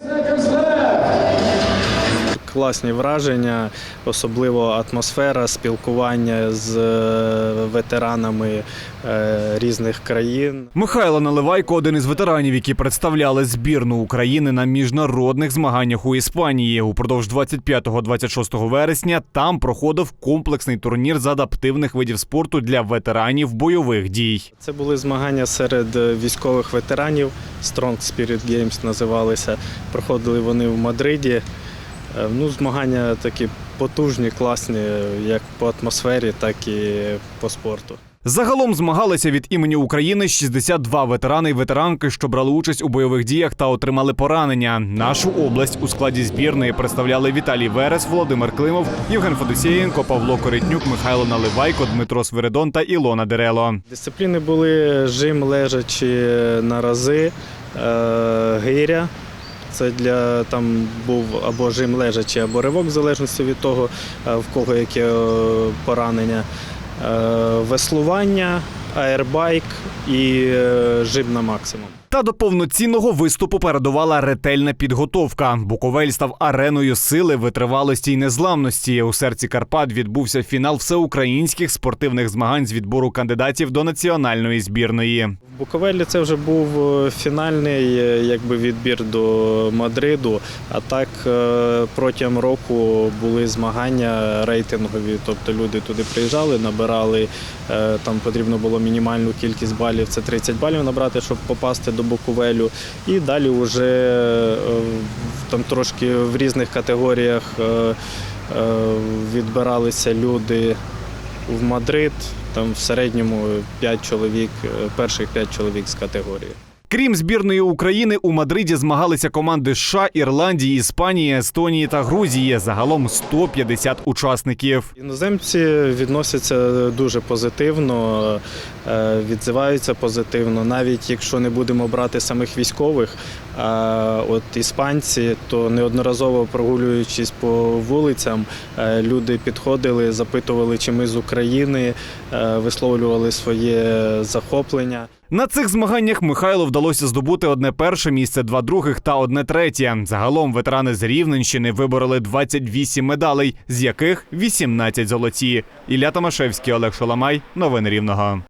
Second. Класні враження, особливо атмосфера спілкування з е, ветеранами е, різних країн. Михайло Наливайко один із ветеранів, які представляли збірну України на міжнародних змаганнях у Іспанії. Упродовж 25-26 вересня там проходив комплексний турнір з адаптивних видів спорту для ветеранів бойових дій. Це були змагання серед е, військових ветеранів. Strong Spirit Games називалися. Проходили вони в Мадриді. Е, Ну, змагання такі потужні, класні, як по атмосфері, так і по спорту. Загалом змагалися від імені України 62 ветерани і ветеранки, що брали участь у бойових діях та отримали поранення. Нашу область у складі збірної представляли Віталій Верес, Володимир Климов, Євген Федосєєнко, Павло Коритнюк, Михайло Наливайко, Дмитро Свиридон та Ілона Дерело. Дисципліни були жим лежачі на рази, е, гиря. Це для там був або жим лежачий, або ривок, в залежності від того, е, в кого яке е, поранення. Е, Веслування, аербайк і е, жим на максимум. Та до повноцінного виступу передувала ретельна підготовка. Буковель став ареною сили, витривалості й незламності. У серці Карпат відбувся фінал всеукраїнських спортивних змагань з відбору кандидатів до національної збірної. В Буковелі це вже був е, фінальний е, якби, відбір до Мадриду. А так протягом року були змагання рейтингові. Тобто люди туди приїжджали, набирали там потрібно було мінімальну кількість балів. Це 30 балів набрати, щоб попасти до Буковелю. І далі вже е, там трошки в різних категоріях е, е, відбиралися люди в Мадрид. Там в середньому 5 чоловік, перших 5 чоловік з категорії. Крім збірної України, у Мадриді змагалися команди США, Ірландії, Іспанії, Естонії та Грузії. Загалом 150 учасників. Іноземці відносяться дуже позитивно, е, відзиваються позитивно, навіть якщо не будемо брати самих військових. А от іспанці, то неодноразово прогулюючись по вулицям, е, люди підходили, запитували, чи ми з України, е, висловлювали своє захоплення. На цих змаганнях Михайлу вдалося здобути одне перше місце, два других та одне третє. Загалом ветерани з Рівненщини вибороли 28 медалей, з яких 18 золоті. Ілля Томашевський, Олег Шоламай. Новини Рівного.